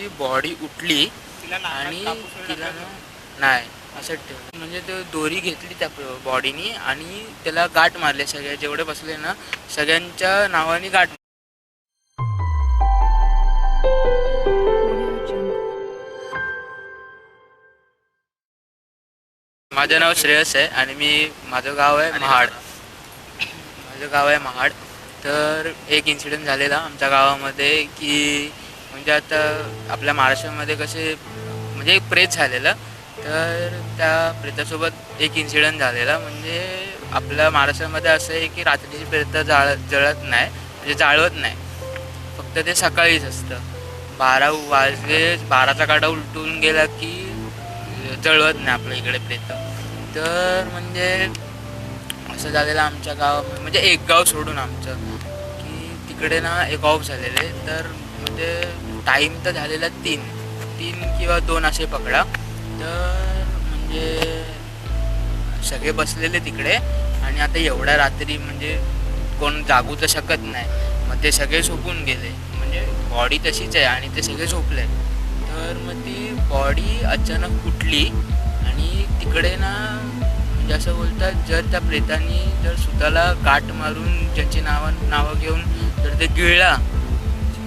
ती बॉडी उठली आणि तिला ना नाही असं ठेवलं. म्हणजे ते दोरी घेतली त्या बॉडीनी आणि त्याला गाठ मारले. सगळे जेवढे बसले ना सगळ्यांच्या नावाने गाठ माझं नाव श्रेयस आहे आणि मी माझं गाव आहे महाड. माझं गाव आहे महाड. तर एक इन्सिडेंट झालेला आमच्या गावामध्ये की म्हणजे आता आपल्या महाराष्ट्रामध्ये कसे म्हणजे एक प्रेत झालेलं. तर त्या प्रेतासोबत एक इन्सिडंट झालेला. म्हणजे आपल्या महाराष्ट्रामध्ये असं आहे की रात्रीची प्रेत जाळ जळत नाही. म्हणजे जाळवत नाही. फक्त ते सकाळीच असतं. बारा वाजले बाराचा काटा उलटून गेला की जळवत नाही आपल्या इकडे प्रेत. तर म्हणजे असं झालेलं आमच्या गावामध्ये. म्हणजे एक गाव सोडून आमचं. की तिकडे ना एक ऑफ झालेले. तर म्हणजे टाईम तर झालेला तीन. तीन किंवा दोन असे पकडा. तर म्हणजे सगळे बसलेले तिकडे आणि आता एवढ्या रात्री म्हणजे कोण जागू तर शकत नाही. मग ते सगळे झोपून गेले. म्हणजे बॉडी तशीच आहे आणि ते सगळे झोपले. तर मग ती बॉडी अचानक उठली आणि तिकडे ना म्हणजे असं बोलतात जर त्या प्रेतानी जर स्वतःला काट मारून ज्याची नावं नावं घेऊन जर ते गिळला.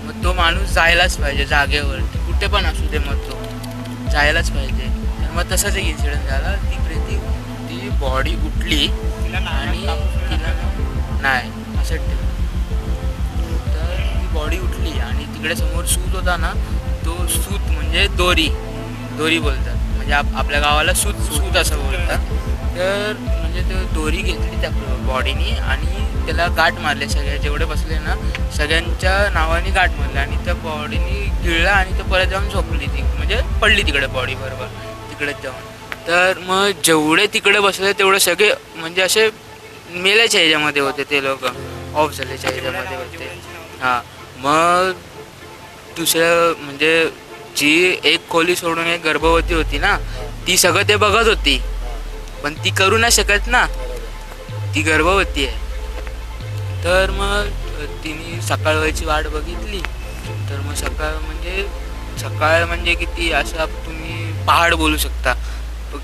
मग तो माणूस जायलाच पाहिजे जागेवर. कुठे पण असू दे मग तो. जायलाच पाहिजे. तर मग तसाच एक इन्सिडेंट झाला. ती प्रेती ती बॉडी उठली आणि तिला नाही असं तर ती बॉडी उठली आणि तिकडे समोर सूत होता ना तो सूत म्हणजे दोरी. दोरी बोलतात. म्हणजे आप आपल्या गावाला सूत सूत असं बोलतात. तर दोरी घेतली त्या बॉडीनी आणि त्याला गाठ मारले. सगळ्या जेवढे बसले ना सगळ्यांच्या नावाने गाठ मारले आणि त्या बॉडीनी गिळला आणि ते परत जाऊन झोपली ती. म्हणजे पडली तिकडे बॉडी बरोबर तिकडे जाऊन. तर मग जेवढे तिकडे बसले तेवढे सगळे म्हणजे असे मेल्याच्या ह्याच्यामध्ये होते ते लोक. ऑफ झाल्याच्या ह्याच्यामध्ये होते. हां. मग दुसरं म्हणजे जी एक खोली सोडून एक गर्भवती होती ना ती सगळं ते बघत होती. पण ती करू नाही शकत ना. ती गर्भवती आहे. तर मग तिने सकाळ व्हायची वाट बघितली. तर मग सकाळ म्हणजे सकाळ म्हणजे किती असं तुम्ही पहाड बोलू शकता.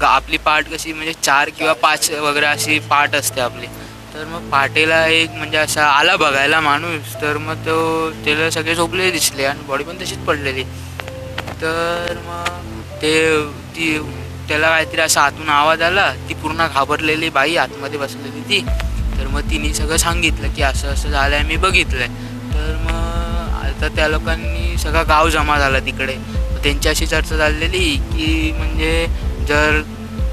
आपली पाठ कशी म्हणजे चार किंवा पाच वगैरे अशी पाठ असते आपली. तर मग पाटेला एक म्हणजे असा आला बघायला माणूस. तर मग तो त्याला सगळे झोपलेले दिसले आणि बॉडी पण तशीच पडलेली. तर मग ते ती त्याला काहीतरी असा आतून आवाज आला ती पूर्ण घाबरलेली बाई आतमध्ये बसलेली ती. तर मग तिने सगळं सांगितलं की असं असं झालं आहे मी बघितलं आहे तर मग आता त्या लोकांनी सगळं गाव जमा झाला तिकडे. मग त्यांची अशी चर्चा झालेली की म्हणजे जर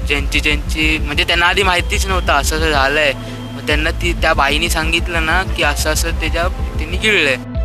ज्यांची ज्यांची म्हणजे त्यांना आधी माहितीच नव्हतं असं असं झालं आहे मग त्यांना ती त्या बाईनी सांगितलं ना की असं असं त्याच्या त्यांनी गिळलं आहे